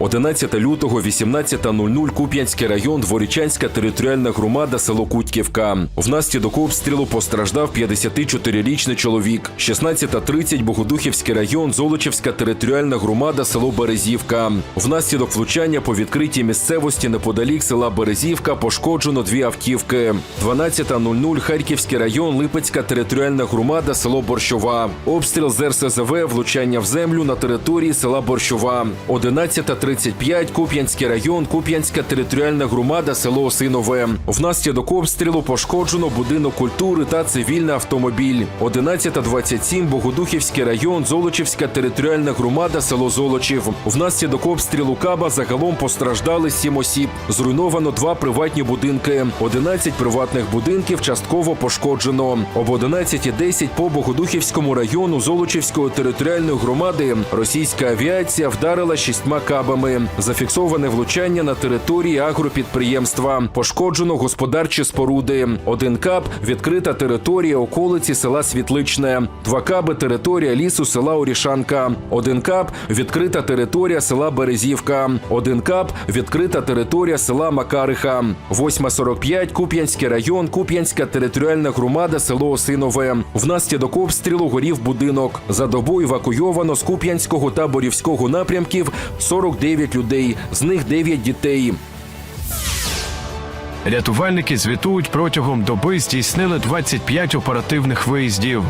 11 лютого, 18.00, Куп'янський район, Дворічанська територіальна громада, село Кутьківка. Внаслідок обстрілу постраждав 54-річний чоловік. 16.30 Богодухівський район, Золочівська територіальна громада, село Березівка. Внаслідок влучання по відкритій місцевості неподалік села Березівка пошкоджено дві автівки. 12.00 Харківський район, Липецька територіальна громада, село Борщова. Обстріл з РСЗВ, влучання в землю на території села Борщова. 11.35 Куп'янський район, Куп'янська територіальна громада, село Осинове. Внаслідок обстрілу пошкоджено будинок культури та цивільний автомобіль. 11.27 Богодухівський район, Золочівська територіальна громада, село Золочів. Внаслідок обстрілу Каба загалом постраждали сім осіб. Зруйновано два приватні будинки. 11 приватних будинків частково пошкоджено. Об 11.10 по Богодухівському району Золочівської територіальної громади російська авіація вдарила шістьма кабами. Зафіксоване влучання на території агропідприємства. Пошкоджено господарчі споруди. Один каб відкрита територія околиці села Світличне. Два каби територія лісу села Орішанка. Один каб відкрита територія села Березівка. Один каб відкрита територія села Макариха. 8.45 Куп'янський район, Куп'янська територіальна громада, село Осинове. Внаслідок обстрілу горів будинок. За добу евакуйовано з Куп'янського та Борівського напрямків 49 людей, з них 9 дітей. Рятувальники звітують протягом доби здійснили 25 оперативних виїздів.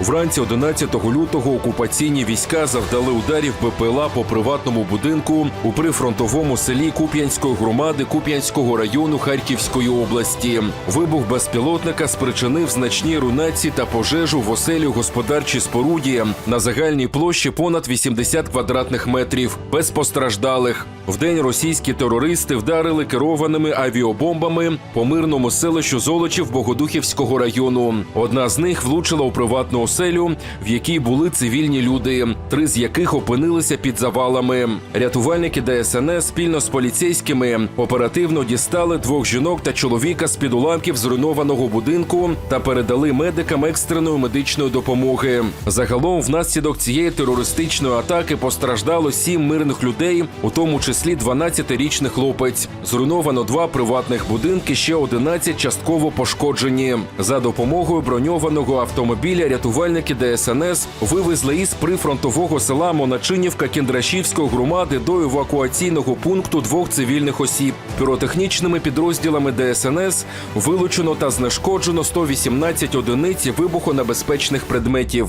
Вранці 11 лютого окупаційні війська завдали ударів БПЛА по приватному будинку у прифронтовому селі Куп'янської громади Куп'янського району Харківської області. Вибух безпілотника спричинив значні руйнації та пожежу в оселі господарчій споруді на загальній площі понад 80 квадратних метрів без постраждалих. Вдень російські терористи вдарили керованими авіабомбами по мирному селищу Золочів Богодухівського району. Одна з них влучила у приватну оселю, в якій були цивільні люди, три з яких опинилися під завалами. Рятувальники ДСНС спільно з поліцейськими оперативно дістали двох жінок та чоловіка з під уламків зруйнованого будинку та передали медикам екстреної медичної допомоги. Загалом, внаслідок цієї терористичної атаки постраждало сім мирних людей, у тому числі 12-річний хлопець. Зруйновано два приватних будинки, ще 11 частково пошкоджені. За допомогою броньованого автомобіля рятувальники ДСНС вивезли із прифронтового села Моначинівка Кіндрашівської громади до евакуаційного пункту двох цивільних осіб. Піротехнічними підрозділами ДСНС вилучено та знешкоджено 118 одиниць вибухонебезпечних предметів.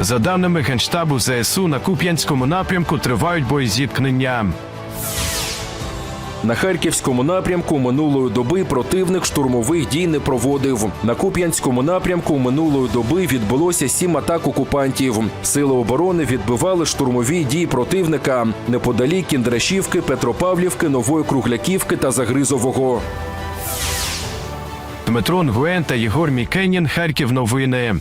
За даними Генштабу ЗСУ, на Куп'янському напрямку тривають боєзіткнення. На харківському напрямку минулої доби противник штурмових дій не проводив. На Куп'янському напрямку минулої доби відбулося сім атак окупантів. Сили оборони відбивали штурмові дії противника неподалік Кіндрашівки, Петропавлівки, Нової Кругляківки та Загризового. Дмитро Нгуен та Єгор Мікенін. Харків новини.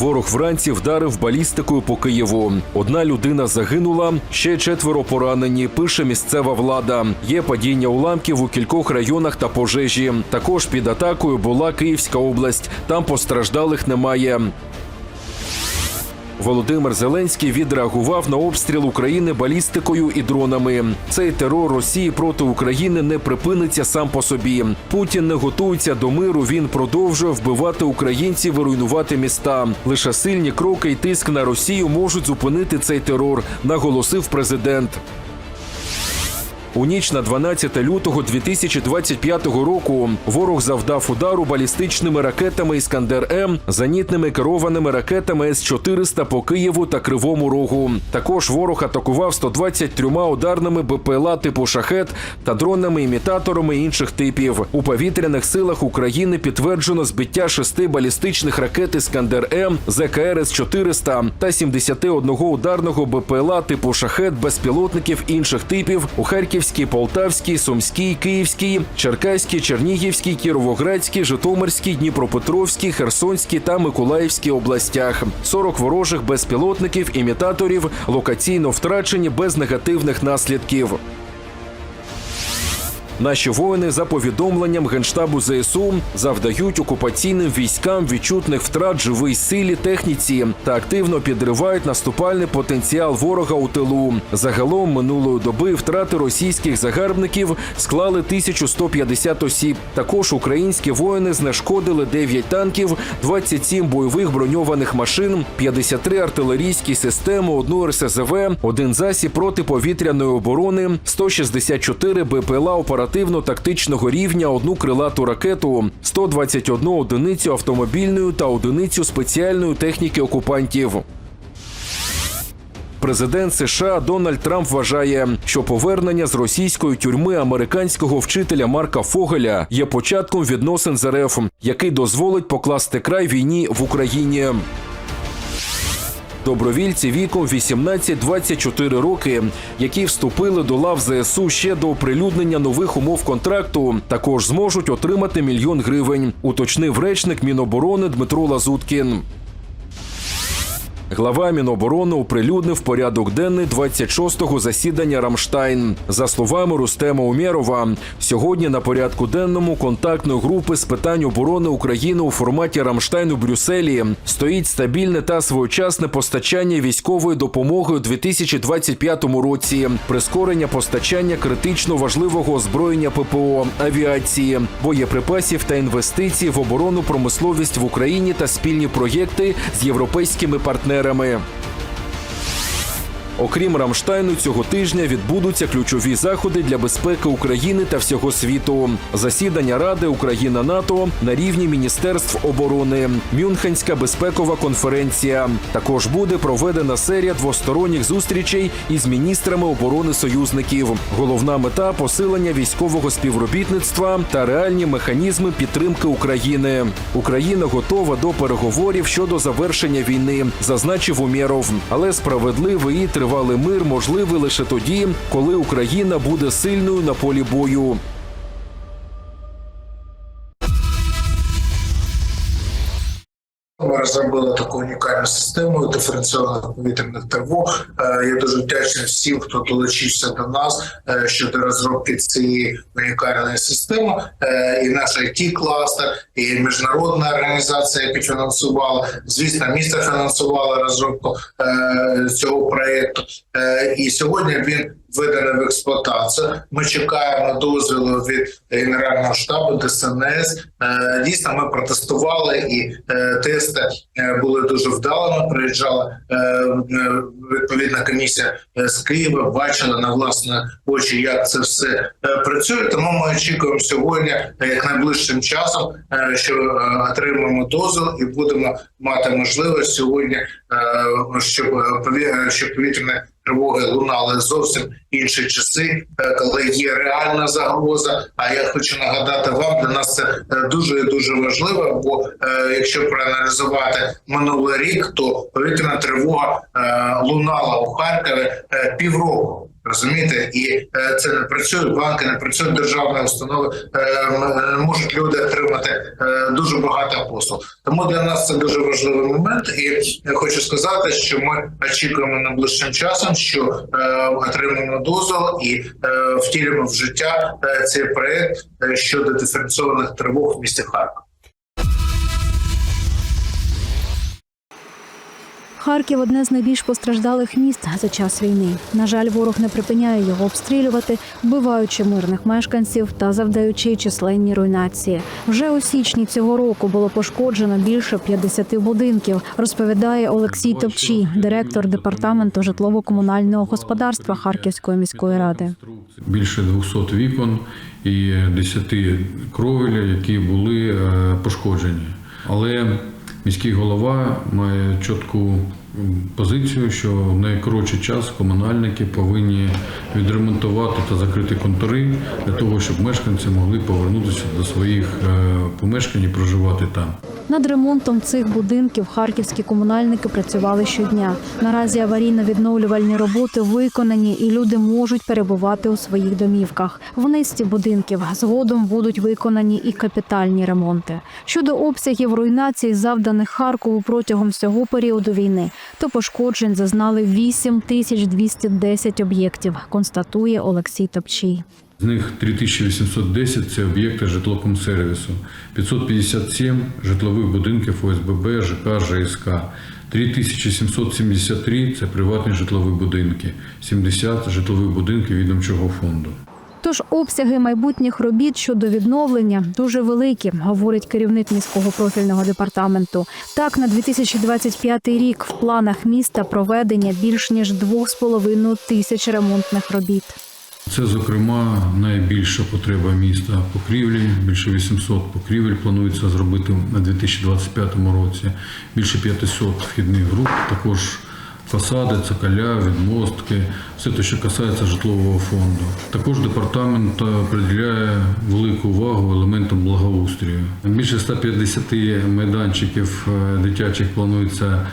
Ворог вранці вдарив балістикою по Києву. Одна людина загинула, ще четверо поранені. Пише місцева влада. Є падіння уламків у кількох районах та пожежі. Також під атакою була Київська область. Там постраждалих немає. Володимир Зеленський відреагував на обстріл України балістикою і дронами. Цей терор Росії проти України не припиниться сам по собі. Путін не готується до миру. Він продовжує вбивати українців і руйнувати міста. Лише сильні кроки і тиск на Росію можуть зупинити цей терор, наголосив президент. У ніч на 12 лютого 2025 року ворог завдав удару балістичними ракетами Іскандер М, зенітними керованими ракетами С-400 по Києву та Кривому Рогу. Також ворог атакував 123 ударними БПЛА типу шахет та дронами-імітаторами інших типів. У повітряних силах України підтверджено збиття шести балістичних ракет Іскандер М, ЗКР С-400 та 71 ударного БПЛА типу шахет безпілотників інших типів у Харківській Харківській, Полтавській, Сумській, Київській, Черкаській, Чернігівській, Кіровоградській, Житомирській, Дніпропетровській, Херсонській та Миколаївській областях. 40 ворожих безпілотників, імітаторів локаційно втрачені без негативних наслідків. Наші воїни за повідомленням генштабу ЗСУ завдають окупаційним військам відчутних втрат живій силі, техніці та активно підривають наступальний потенціал ворога у тилу. Загалом минулої доби втрати російських загарбників склали 1150 осіб. Також українські воїни знешкодили 9 танків, 27 бойових броньованих машин, 53 артилерійські системи, одну РСЗВ, один засіб протиповітряної оборони, 164 БПЛА оперативно-тактичного рівня, одну крилату ракету, 121 одиницю автомобільної та одиницю спеціальної техніки окупантів. Президент США Дональд Трамп вважає, що повернення з російської тюрми американського вчителя Марка Фогеля є початком відносин з РФ, який дозволить покласти край війні в Україні. Добровільці віком 18-24 роки, які вступили до лав ЗСУ ще до оприлюднення нових умов контракту, також зможуть отримати мільйон гривень, уточнив речник Міноборони Дмитро Лазуткін. Глава Міноборони оприлюднив порядок денний 26-го засідання Рамштайн. За словами Рустема Умєрова, сьогодні на порядку денному контактної групи з питань оборони України у форматі Рамштайн у Брюсселі стоїть стабільне та своєчасне постачання військової допомоги у 2025 році, прискорення постачання критично важливого озброєння ППО, авіації, боєприпасів та інвестицій в оборонну промисловість в Україні та спільні проєкти з європейськими партнерами партнерами. Окрім Рамштайну, цього тижня відбудуться ключові заходи для безпеки України та всього світу. Засідання Ради Україна НАТО на рівні міністерств оборони, Мюнхенська безпекова конференція. Також буде проведена серія двосторонніх зустрічей із міністрами оборони союзників. Головна мета посилення військового співробітництва та реальні механізми підтримки України. Україна готова до переговорів щодо завершення війни, зазначив Умєров. Але справедливий і тривалий мир можливий лише тоді, коли Україна буде сильною на полі бою. Розробили таку унікальну систему диференційованих повітряних тривог. Е, Я дуже вдячний всім, хто долучився до нас е, щодо розробки цієї унікальної системи. Е, І наш it кластер, і міжнародна організація, яка фінансувала. Звісно, місто фінансувало розробку цього проєкту. Е, І сьогодні він введений в експлуатацію. Ми чекаємо дозволу від Генерального штабу ДСНС. Е, Дійсно, ми протестували і е, тести е, були дуже вдалими. Приїжджала відповідна комісія з Києва, бачила на власні очі, як це все працює. Тому ми очікуємо сьогодні, як найближчим часом, що отримаємо дозвіл і будемо мати можливість сьогодні, щоб повітряне тривоги лунали зовсім інші часи, е, коли є реальна загроза. А я хочу нагадати вам, для нас це е, дуже дуже важливо. Бо е, якщо проаналізувати минулий рік, то повітряна тривога лунала у Харкові півроку. Розумієте, і е, це не працює. Банки не працюють державні установи. Е, можуть люди отримати е, дуже багато послуг. Тому для нас це дуже важливий момент. І я хочу сказати, що ми очікуємо найближчим часом, що е, отримаємо дозвіл і е, втілимо в життя е, цей проект е, щодо диференційованих тривог в місті Харків. Харків одне з найбільш постраждалих міст за час війни. На жаль, ворог не припиняє його обстрілювати, вбиваючи мирних мешканців та завдаючи численні руйнації. Вже у січні цього року було пошкоджено більше 50 будинків. Розповідає Олексій Топчій, директор департаменту житлово-комунального господарства Харківської міської ради. більше 200 вікон і 10 кровель, які були е, пошкоджені. Але міський голова має чітку позицію, що в найкоротший час комунальники повинні відремонтувати та закрити контори для того, щоб мешканці могли повернутися до своїх е, помешкань і проживати там. Над ремонтом цих будинків харківські комунальники працювали щодня. Наразі аварійно-відновлювальні роботи виконані, і люди можуть перебувати у своїх домівках. В низці будинків згодом будуть виконані і капітальні ремонти. Щодо обсягів руйнацій, завданих Харкову протягом всього періоду війни, то пошкоджень зазнали 8210 об'єктів, констатує Олексій Топчій. З них 3810 – це об'єкти житлокомсервісу, 557 – житлових будинків ОСББ, ЖК, ЖСК, 3773 – це приватні житлові будинки, 70 – житлових будинків відомчого фонду. Тож обсяги майбутніх робіт щодо відновлення дуже великі, говорить керівник міського профільного департаменту. Так, на 2025 рік в планах міста проведення більш ніж 2,5 тисяч ремонтних робіт. Це, зокрема, найбільша потреба міста покрівлі. Більше 800 покрівель планується зробити на 2025 році. Більше 500 вхідних груп, також фасади, цоколя, відмостки, все те, що касається житлового фонду. Також департамент приділяє велику увагу елементам благоустрою. Більше 150 майданчиків е, дитячих планується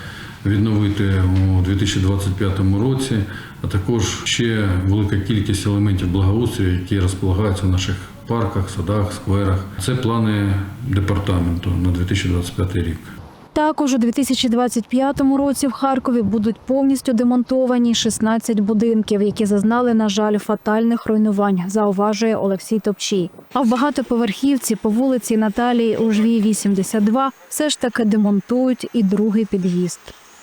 відновити у 2025 році, а також ще велика кількість елементів благоустрою, які розполагаються в наших парках, садах, скверах. Це плани департаменту на 2025 рік. Також у 2025 році в Харкові будуть повністю демонтовані 16 будинків, які зазнали, на жаль, фатальних руйнувань, зауважує Олексій Топчій. А в багатоповерхівці по вулиці Наталії Ужвій 82 все ж таки демонтують і другий під'їзд.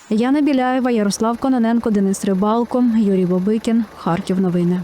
Яна Біляєва, Ярослав Кононенко, Денис Рибалко, Юрій Бобикін. Харків новини.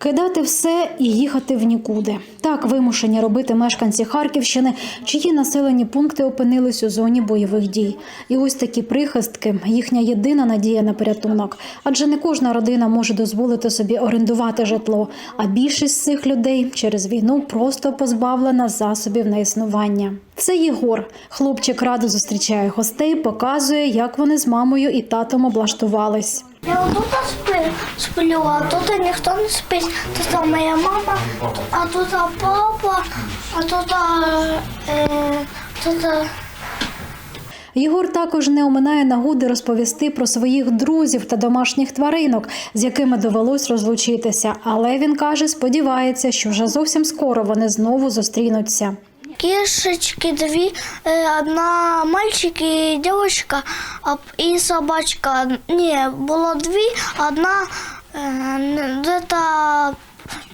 Кидати все і їхати в нікуди. Так вимушені робити мешканці Харківщини, чиї населені пункти опинились у зоні бойових дій. І ось такі прихистки їхня єдина надія на порятунок. Адже не кожна родина може дозволити собі орендувати житло. А більшість цих людей через війну просто позбавлена засобів на існування. Це Єгор. Хлопчик радо зустрічає гостей, показує, як вони з мамою і татом облаштувались. Я отут сплю, сплю, а тут ніхто не спить. Тут моя мама, а тут папа, а тут, е, тут е, Єгор також не оминає нагоди розповісти про своїх друзів та домашніх тваринок, з якими довелось розлучитися. Але він каже, сподівається, що вже зовсім скоро вони знову зустрінуться. Кішечки дві, е, одна мальчик і дівчинка, і собачка. Ні, було дві, одна е, де-то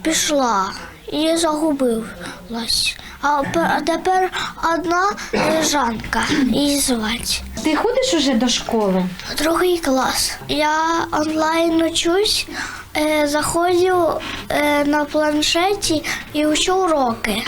пішла і загубилась. А тепер одна е, Жанка, її звати. Ти ходиш уже до школи? Другий клас. Я онлайн учусь, е, заходжу е, на планшеті і учу уроки.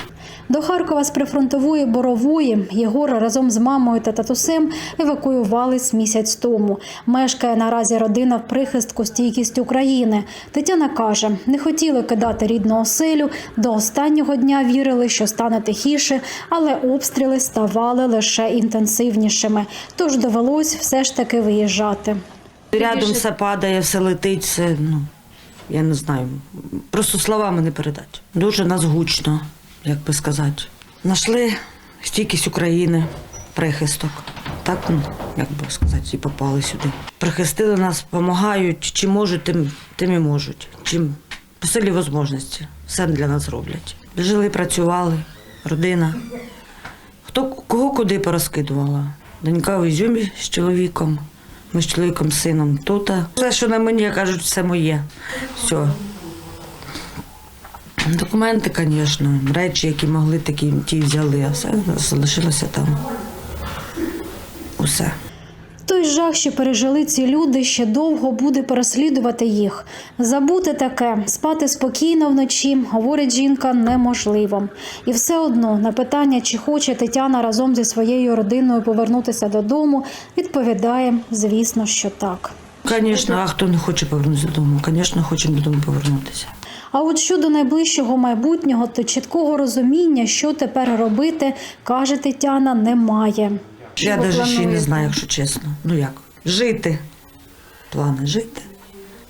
До Харкова з прифронтової борової Єгор разом з мамою та татусем евакуювались місяць тому. Мешкає наразі родина в прихистку стійкість України. Тетяна каже, не хотіли кидати рідну оселю. До останнього дня вірили, що стане тихіше, але обстріли ставали лише інтенсивнішими. Тож довелось все ж таки виїжджати. Рядом все падає, все летить, все, ну, я не знаю. Просто словами не передати. Дуже нас гучно, як би сказати. Нашли стійкість України, прихисток. Так, ну, як би сказати, і попали сюди. Прихистили нас, допомагають, чим можуть, тим, тим і можуть. Чим по силі можливості. Все для нас роблять. Жили, працювали, родина. Хто кого куди порозкидувала? Донька в Ізюмі з чоловіком. Ми з чоловіком, сином тут. Все, що на мені, кажуть, все моє. Все. Документи, звісно, речі, які могли, такі ті взяли, а все залишилося там. Усе. Той жах, що пережили ці люди, ще довго буде переслідувати їх. Забути таке, спати спокійно вночі, говорить жінка, неможливо. І все одно на питання, чи хоче Тетяна разом зі своєю родиною повернутися додому, відповідає, звісно, що так. Звісно, а хто не хоче повернутися додому? Звісно, хочемо додому повернутися. А от щодо найближчого майбутнього, то чіткого розуміння, що тепер робити, каже Тетяна, немає. Я навіть ще й не знаю, якщо чесно. Ну як? Жити. Плани жити.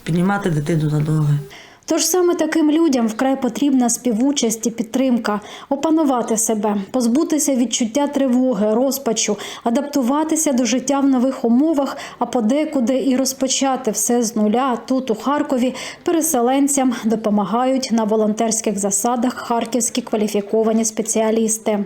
Піднімати дитину на ноги. Тож саме таким людям вкрай потрібна співучасть і підтримка, опанувати себе, позбутися відчуття тривоги, розпачу, адаптуватися до життя в нових умовах, а подекуди і розпочати все з нуля. Тут, у Харкові, переселенцям допомагають на волонтерських засадах харківські кваліфіковані спеціалісти.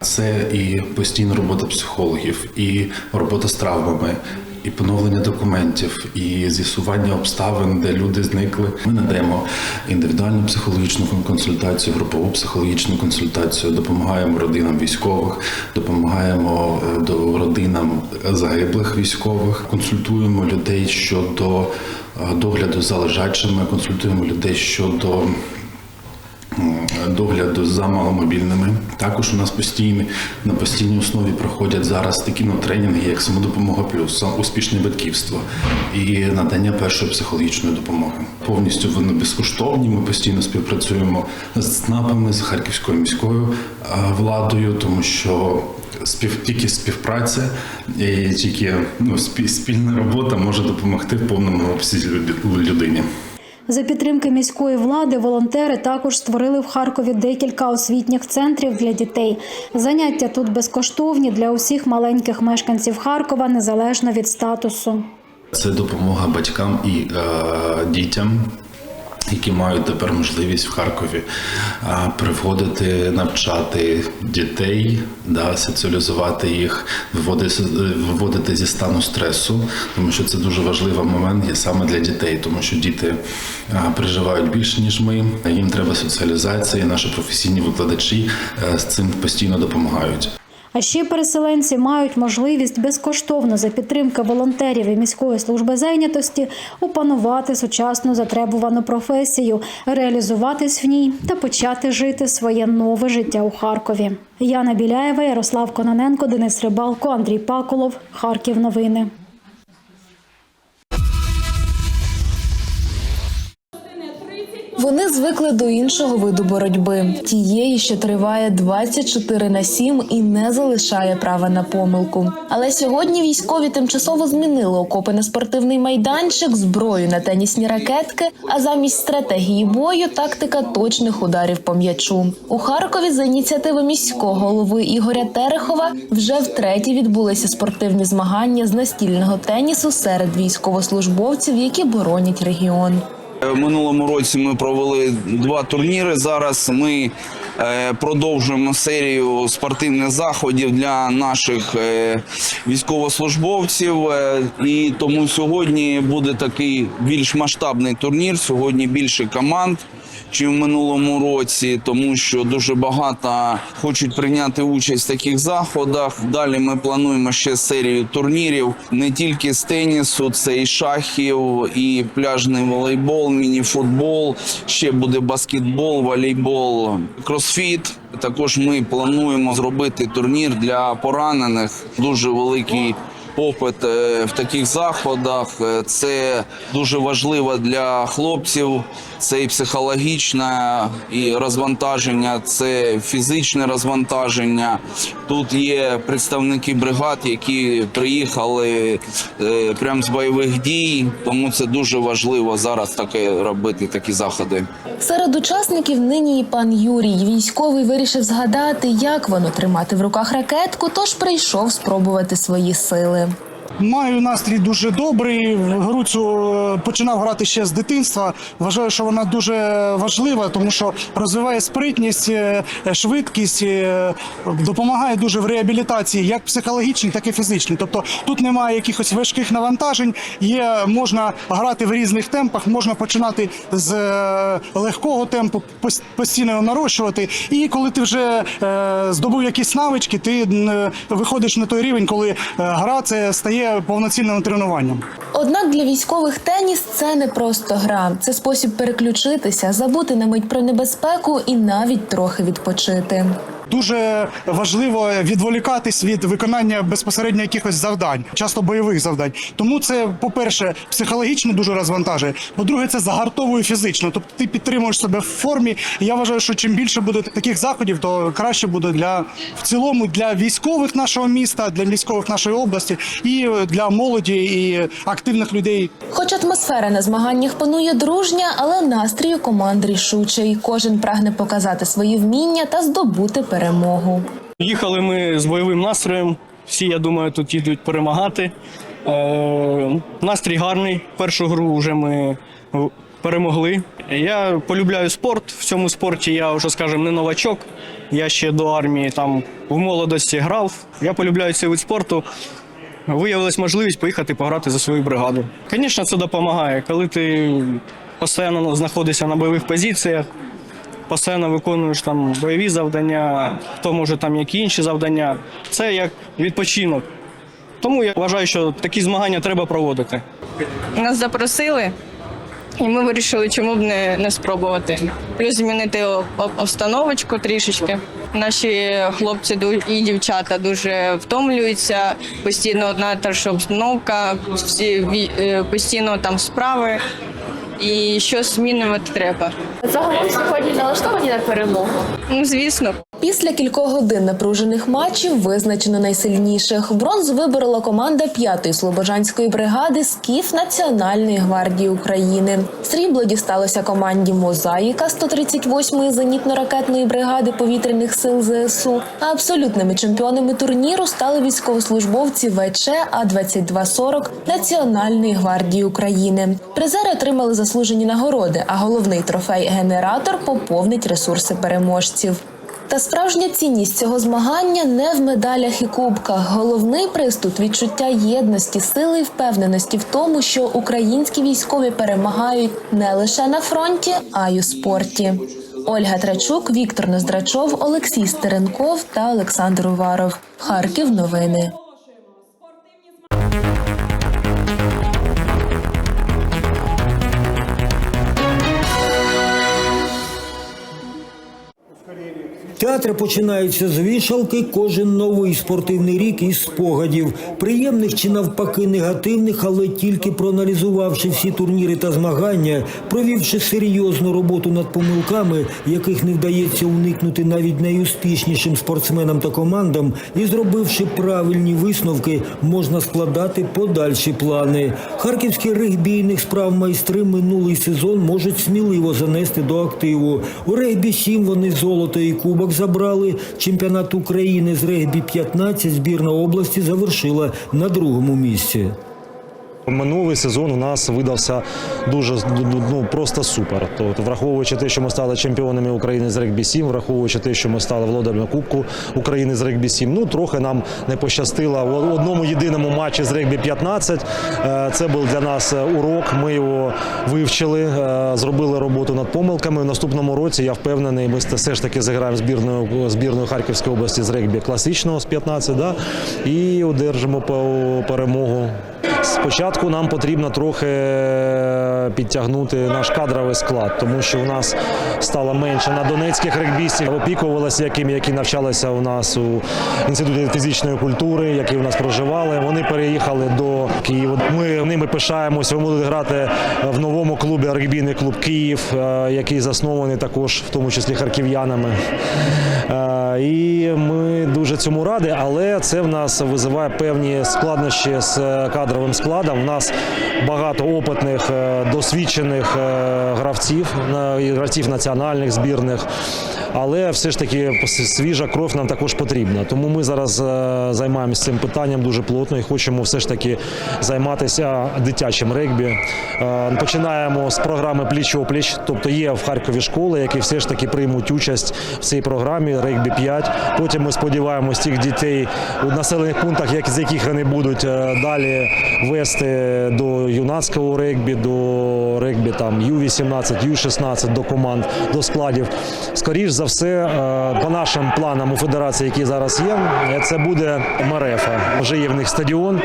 Це і постійна робота психологів, і робота з травмами, і поновлення документів, і з'ясування обставин, де люди зникли. Ми надаємо індивідуальну психологічну консультацію, групову психологічну консультацію, допомагаємо родинам військових, допомагаємо е, до родинам загиблих військових, консультуємо людей щодо е, догляду за лежачими, консультуємо людей щодо догляду за маломобільними. Також у нас постійні на постійній основі проходять зараз такі ну, тренінги, як самодопомога плюс, успішне батьківство і надання першої психологічної допомоги. Повністю вони безкоштовні. Ми постійно співпрацюємо з ЦНАПами, з харківською міською владою, тому що. Спів тільки співпраця і тільки ну спі- спільна робота може допомогти в повному обсязі люд- людині. За підтримки міської влади волонтери також створили в Харкові декілька освітніх центрів для дітей. Заняття тут безкоштовні для усіх маленьких мешканців Харкова, незалежно від статусу. Це допомога батькам і е, дітям, які мають тепер можливість в Харкові приводити, навчати дітей, да, соціалізувати їх, виводити, виводити зі стану стресу, тому що це дуже важливий момент є саме для дітей, тому що діти переживають більше ніж ми. Їм треба соціалізація. і Наші професійні викладачі е, з цим постійно допомагають. А ще переселенці мають можливість безкоштовно за підтримки волонтерів і міської служби зайнятості опанувати сучасну затребувану професію, реалізуватись в ній та почати жити своє нове життя у Харкові. Яна Біляєва, Ярослав Кононенко, Денис Рибалко, Андрій Паколов. Харків. Новини. Вони звикли до іншого виду боротьби, тієї, що триває 24 на 7 і не залишає права на помилку. Але сьогодні військові тимчасово змінили окопи на спортивний майданчик, зброю на тенісні ракетки. А замість стратегії бою тактика точних ударів по м'ячу. У Харкові за ініціативи міського голови Ігоря Терехова вже втретє відбулися спортивні змагання з настільного тенісу серед військовослужбовців, які боронять регіон. В минулому році ми провели два турніри. Зараз ми е, продовжуємо серію спортивних заходів для наших е, військовослужбовців. Е, І тому сьогодні буде такий більш масштабний турнір. Сьогодні більше команд. Чи в минулому році, тому що дуже багато хочуть прийняти участь в таких заходах. Далі ми плануємо ще серію турнірів не тільки з тенісу, це і шахів, і пляжний волейбол, міні-футбол. Ще буде баскетбол, волейбол, кросфіт. Також ми плануємо зробити турнір для поранених. Дуже великий попит е, в таких заходах. Е, Це дуже важливо для хлопців. Це і психологічне і розвантаження, це фізичне розвантаження. Тут є представники бригад, які приїхали е, прямо з бойових дій. Тому це дуже важливо зараз таке робити такі заходи. Серед учасників нині і пан Юрій. Військовий вирішив згадати, як воно тримати в руках ракетку, тож прийшов спробувати свої сили. Маю настрій дуже добрий. Гру цю е, починав грати ще з дитинства. Вважаю, що вона дуже важлива, тому що розвиває спритність, е, швидкість, е, допомагає дуже в реабілітації, як психологічній, так і фізичній. Тобто тут немає якихось важких навантажень. Є можна грати в різних темпах, можна починати з легкого темпу, постійно нарощувати. І коли ти вже здобув якісь навички, ти виходиш на той рівень, коли гра це стає повноцінним тренуванням. Однак для військових теніс це не просто гра, це спосіб переключитися, забути на мить про небезпеку і навіть трохи відпочити. Дуже важливо відволікатись від виконання безпосередньо якихось завдань, часто бойових завдань. Тому це, по-перше, психологічно дуже розвантажує. По-друге, це загартовує фізично. Тобто ти підтримуєш себе в формі. І я вважаю, що чим більше буде таких заходів, то краще буде для в цілому для військових нашого міста, для військових нашої області і для молоді і активних людей. Хоч атмосфера на змаганнях панує дружня, але настрій у команд рішучий. Кожен прагне показати свої вміння та здобути перемогу. Їхали ми з бойовим настроєм. Всі, я думаю, тут їдуть перемагати. Е, настрій гарний. Першу гру вже ми перемогли. Я полюбляю спорт. В цьому спорті я вже, скажімо, не новачок. Я ще до армії там в молодості грав. Я полюбляю цей вид спорту. Виявилась можливість поїхати пограти за свою бригаду. Звісно, це допомагає, коли ти постійно знаходишся на бойових позиціях, постійно виконуєш там бойові завдання, хто може там які інші завдання. Це як відпочинок. Тому я вважаю, що такі змагання треба проводити. Нас запросили, і ми вирішили, чому б не, не спробувати. Плюс змінити обстановочку трішечки. Наші хлопці і дівчата дуже втомлюються. Постійно одна та ж обстановка, всі е, постійно там справи. І щось змінювати треба. Загалом сьогодні налаштовані на перемогу. Ну, звісно. Після кількох годин напружених матчів визначено найсильніших. Бронзу виборола команда 5-ї слобожанської бригади Скіф Національної гвардії України. Срібло дісталося команді Мозаїка 138-ї зенітно-ракетної бригади повітряних сил ЗСУ. А абсолютними чемпіонами турніру стали військовослужбовці ВЧ А-2240 Національної гвардії України. Призери отримали заслужені нагороди, а головний трофей генератор поповнить ресурси переможців. Та справжня цінність цього змагання не в медалях і кубках. Головний приз тут відчуття єдності, сили і впевненості в тому, що українські військові перемагають не лише на фронті, а й у спорті. Ольга Трачук, Віктор Ноздрачов, Олексій Стеренков та Олександр Уваров. Харків. Новини. Театри починаються з вішалки. Кожен новий спортивний рік із спогадів, приємних чи навпаки негативних, але тільки проаналізувавши всі турніри та змагання, провівши серйозну роботу над помилками, яких не вдається уникнути навіть найуспішнішим спортсменам та командам, і зробивши правильні висновки, можна складати подальші плани. Харківські регбійних справ майстри минулий сезон можуть сміливо занести до активу. У регбі 7 вони золото і кубок забрали. Чемпіонат України з регбі 15 збірна області завершила на другому місці. Минулий сезон у нас видався дуже ну просто супер. Тобто, враховуючи те, що ми стали чемпіонами України з регбі 7, враховуючи те, що ми стали володарями Кубку України з регбі 7, ну трохи нам не пощастило в одному єдиному матчі з регбі 15. Е, Це був для нас урок. Ми його вивчили, е, зробили роботу над помилками. В наступному році я впевнений, ми все ж таки зіграємо збірною збірною Харківської області з регбі класичного з 15, да, і одержимо перемогу. Спочатку нам потрібно трохи підтягнути наш кадровий склад, тому що у нас стало менше на донецьких регбістів, опікувалися які навчалися у нас у інституті фізичної культури, які у нас проживали. Вони переїхали до Києва. Ми ними пишаємося. Вони будуть грати в новому клубі регбійний клуб Київ, е, який заснований також, в тому числі харків'янами. Е, І ми дуже цьому раді, але це в нас визиває певні складнощі з е, кадровим складом. У нас багато опитних, е, досвідчених е, гравців, гравців національних збірних. Але все ж таки свіжа кров нам також потрібна. Тому ми зараз е, займаємося цим питанням дуже плотно і хочемо все ж таки займатися дитячим регбі. Починаємо з програми пліч-опліч, тобто є в Харкові школи, які все ж таки приймуть участь в цій програмі регбі 5. Потім ми сподіваємось тих дітей у населених пунктах, як з яких вони будуть далі вести до юнацького регбі, до регбі там Ю-18, Ю-16 до команд, до складів. Скоріш за все, е, по нашим планам у федерації, які зараз є, е, це буде Марефа. Вже є в них стадіон.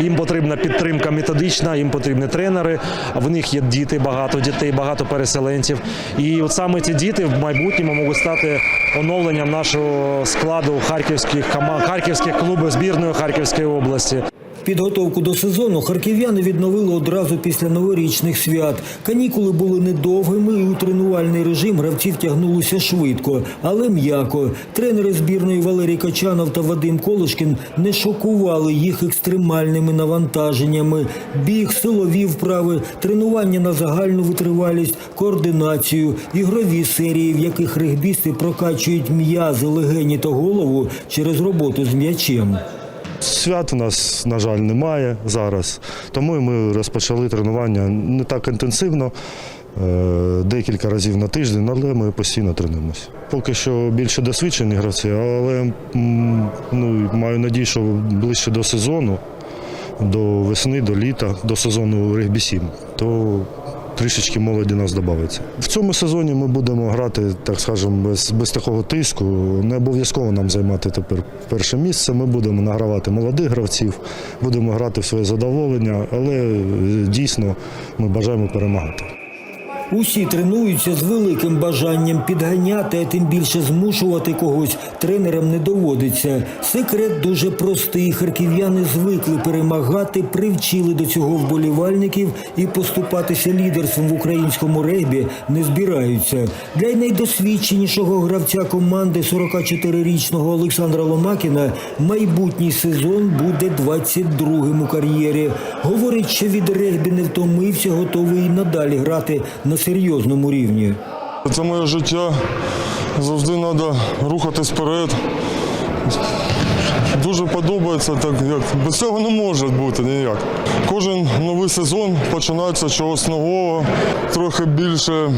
Їм потрібна підтримка методична, їм потрібні тренери. В них є діти, багато дітей, багато переселенців. І от саме ці діти в майбутньому можуть стати оновленням нашого складу харківських команд, харківських клубів збірної Харківської області. Підготовку до сезону харків'яни відновили одразу після новорічних свят. Канікули були недовгими, і у тренувальний режим гравців тягнулися швидко, але м'яко. Тренери збірної Валерій Качанов та Вадим Колишкін не шокували їх екстремальними навантаженнями. Біг, силові вправи, тренування на загальну витривалість, координацію, ігрові серії, в яких регбісти прокачують м'язи, легені та голову через роботу з м'ячем. Свят у нас, на жаль, немає зараз, тому ми розпочали тренування не так інтенсивно, е, декілька разів на тиждень, але ми постійно тренуємося. Поки що більше досвідчені гравці, але ну, маю надію, що ближче до сезону, до весни, до літа, до сезону регбі 7, то трішечки молоді нас додається. В цьому сезоні ми будемо грати, так скажемо, без, без такого тиску. Не обов'язково нам займати тепер перше місце. Ми будемо награвати молодих гравців, будемо грати в своє задоволення, але е, дійсно ми бажаємо перемагати. Усі тренуються з великим бажанням підганяти, а тим більше змушувати когось тренерам не доводиться. Секрет дуже простий. Харків'яни звикли перемагати, привчили до цього вболівальників і поступатися лідерством в українському регбі не збираються. Для найдосвідченішого гравця команди 44-річного Олександра Ломакіна майбутній сезон буде 22-м у кар'єрі. Говорить, що від регбі не втомився, готовий і надалі грати на серйозному рівні. Це моє життя. Завжди треба рухатись вперед. Дуже подобається так, як без цього не може бути ніяк. Кожен новий сезон починається чогось нового, трохи більше.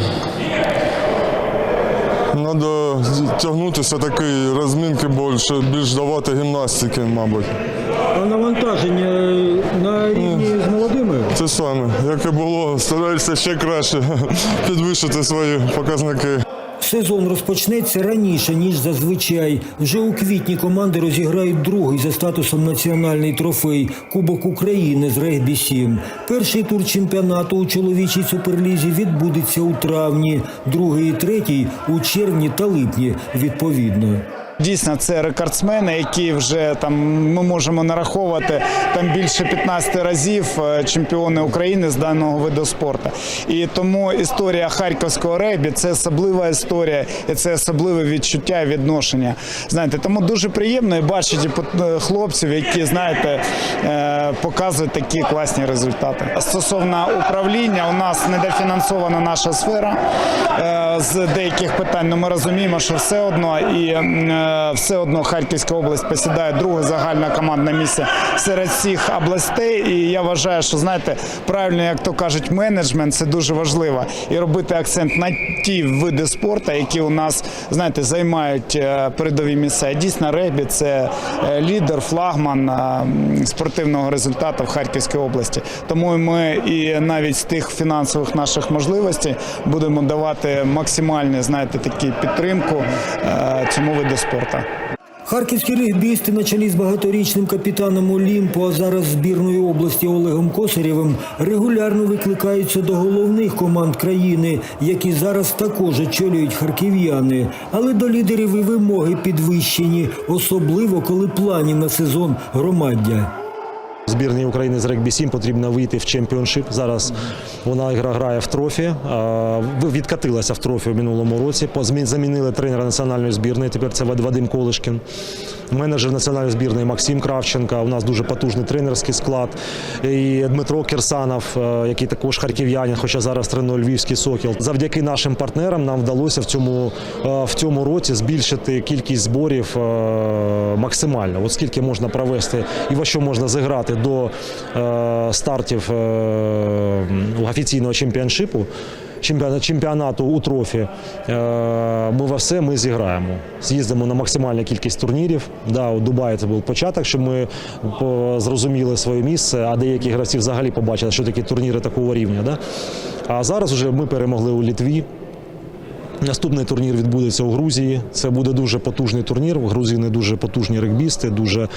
Треба тягнутися такий розмінки більше, більш давати гімнастики, мабуть. А навантаження на Це саме, як і було, стараюся ще краще підвищити свої показники. Сезон розпочнеться раніше, ніж зазвичай. Вже у квітні команди розіграють другий за статусом національний трофей Кубок України з регбі 7. Перший тур чемпіонату у чоловічій суперлізі відбудеться у травні, другий і третій у червні та липні відповідно. Дійсно, це рекордсмени, які вже там ми можемо нараховувати там більше 15 разів е, чемпіони України з даного виду спорту. І тому історія харківського регбі – це особлива історія, і це особливе відчуття і відношення. Знаєте, тому дуже приємно і бачити е, хлопців, які знаєте, е, показують такі класні результати. Стосовно управління, у нас недофінансована наша сфера з деяких питань. але ми розуміємо, що все одно і все одно Харківська область посідає друге загальне командне місце серед всіх областей. І я вважаю, що знаєте, правильно, як то кажуть, менеджмент це дуже важливо. І робити акцент на ті види спорту, які у нас знаєте, займають е, передові місця. Дійсно, регбі це е, лідер, флагман е, спортивного результату в Харківській області. Тому ми і навіть з тих фінансових наших можливостей будемо давати максимальну, знаєте, такі підтримку е, цьому виду спорту. Харківські регбісти на чолі з багаторічним капітаном Олімпу, а зараз збірної області Олегом Косарєвим, регулярно викликаються до головних команд країни, які зараз також очолюють харків'яни. Але до лідерів і вимоги підвищені, особливо коли планів на сезон громаддя. Збірній України з регбі 7 потрібно вийти в чемпіоншип. Зараз вона гра- грає в трофі. Відкатилася в трофі у минулому році. Замінили тренера національної збірної. Тепер це Вадим Колишкін. Менеджер національної збірної Максим Кравченка. У нас дуже потужний тренерський склад. І Дмитро Кірсанов, е, який також харків'янин, хоча зараз тренує Львівський сокіл. Завдяки нашим партнерам нам вдалося в цьому, е, в цьому році збільшити кількість зборів е, максимально. От скільки можна провести і во що можна зіграти до стартів офіційного чемпіоншипу. Чемпіона- Чемпіонату у трофі е, ми во все ми зіграємо. З'їздимо на максимальну кількість турнірів. Да, у Дубаї це був початок, щоб ми зрозуміли своє місце, а деякі гравці взагалі побачили, що такі турніри такого рівня. Да? А зараз вже ми перемогли у Літві. Наступний турнір відбудеться у Грузії. Це буде дуже потужний турнір. В Грузії не дуже потужні регбісти, дуже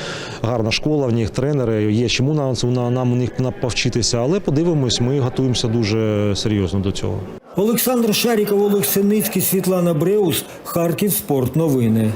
гарна школа. В них тренери. Є чому нам, нам, у них повчитися. Але подивимось, ми готуємося дуже серйозно до цього. Олександр Шаріков, Олег Синицький, Світлана Бреус, Харків Спорт Новини.